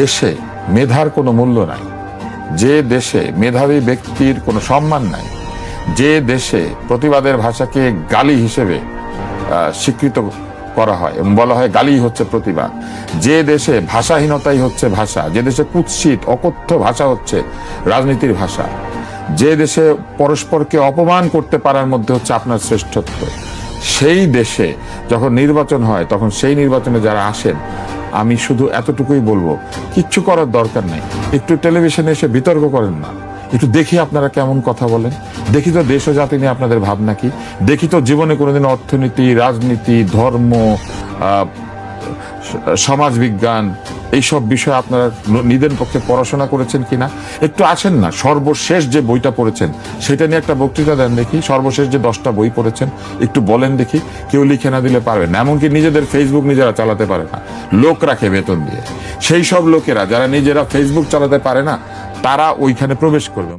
দেশে মেধার কোনো মূল্য নাই। যে দেশে মেধাবী ব্যক্তির কোনো সম্মান নাই, যে দেশে প্রতিবাদের ভাষাকে গালি হিসেবে স্বীকৃত করা হয় এবং বলা হয় গালি হচ্ছে প্রতিবাদ। যে দেশে ভাষাহীনতাই হচ্ছে ভাষা, যে দেশে কুৎসিত, অকথ্য ভাষা হচ্ছে রাজনীতির ভাষা, যে দেশে পরস্পরকে অপমান করতে পারার মধ্যে হচ্ছে আপনার শ্রেষ্ঠত্ব। সেই দেশে যখন নির্বাচন হয়, তখন সেই নির্বাচনে যারা আসেন আমি শুধু এতটুকুই বলব কিচ্ছু করার দরকার নাই। একটু টেলিভিশনে এসে বিতর্ক করেন না। একটু দেখি আপনারা কেমন কথা বলেন। দেখি তো দেশ ও জাতি নিয়ে আপনাদের ভাবনা কি। দেখি তো জীবনে কোনোদিন অর্থনীতি রাজনীতি ধর্ম আহ, সমাজ বিজ্ঞান এইসব বিষয়ে আপনারা নিদেন পক্ষে পড়াশোনা করেছেন কিনা? একটু আছেন না, সর্বশেষ যে বইটা পড়েছেন, সেটা নিয়ে একটা বক্তৃতা দেন দেখি, সর্বশেষ যে দশটা বই পড়েছেন, একটু বলেন দেখি, কেউ লিখে না দিলে পারবে না, এমনকি নিজেদের ফেসবুক নিজেরা চালাতে পারে না, লোক রাখে বেতন দিয়ে। সেই সব লোকেরা, যারা নিজেরা ফেসবুক চালাতে পারে না, তারা ওইখানে প্রবেশ করবে।